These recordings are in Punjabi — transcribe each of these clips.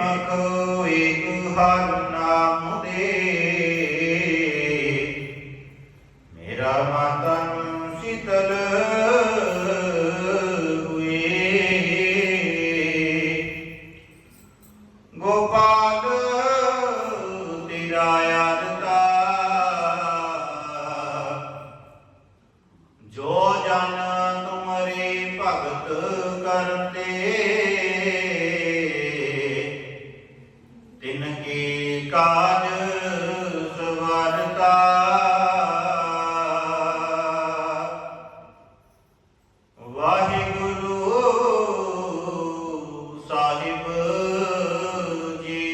ਮਖੋ ਏਕ ਹਰ ਨਾਮ ਦੇ। ਮੇਰਾ ਮਨ ਸ਼ੀਤਲ ਜੋ ਜਨ ਤੁਮਰੇ ਭਗਤ ਕਰਤੇ। ਕਾਜ ਸਵਰਤਾ। ਵਾਹਿਗੁਰੂ ਸਾਹਿਬ ਜੀ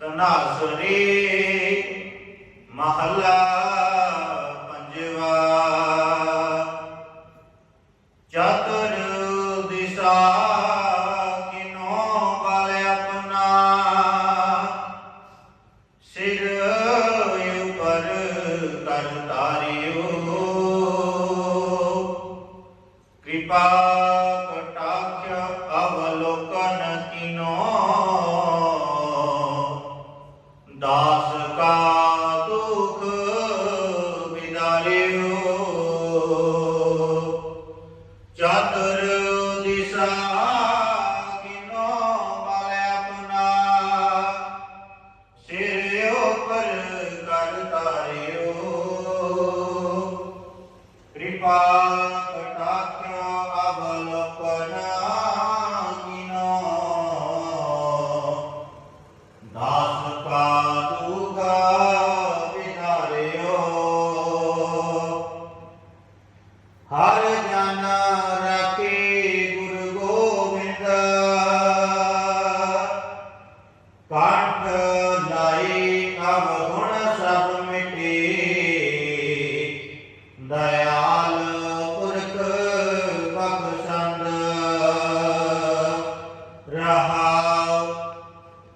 ਤਨਾਸਰੇ ਮਹਲਾ ਕਰ ਤਾਰਿਓ ਕਿਰਪਾ ਕਟਾਖ ਅਵਲੋਕਨ ਕਿਨੋ। ਦਾਸ ਕਿਰਪਾ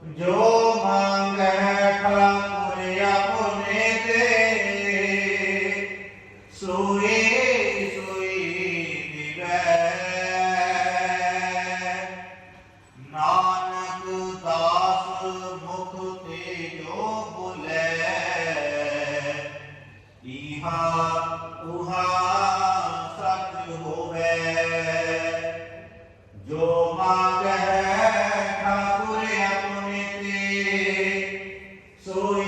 ਜੋ ਮੰਗੈ ਠਾਕੁਰ ਆਪਨੇ ਤੇ, ਸੋਈ ਸੋਈ ਦਿਵੈ। ਨਾਨਕ ਦਾਸ ਮੁਖ ਤੇ ਜੋ ਬੁਲੇ ਇਹਾ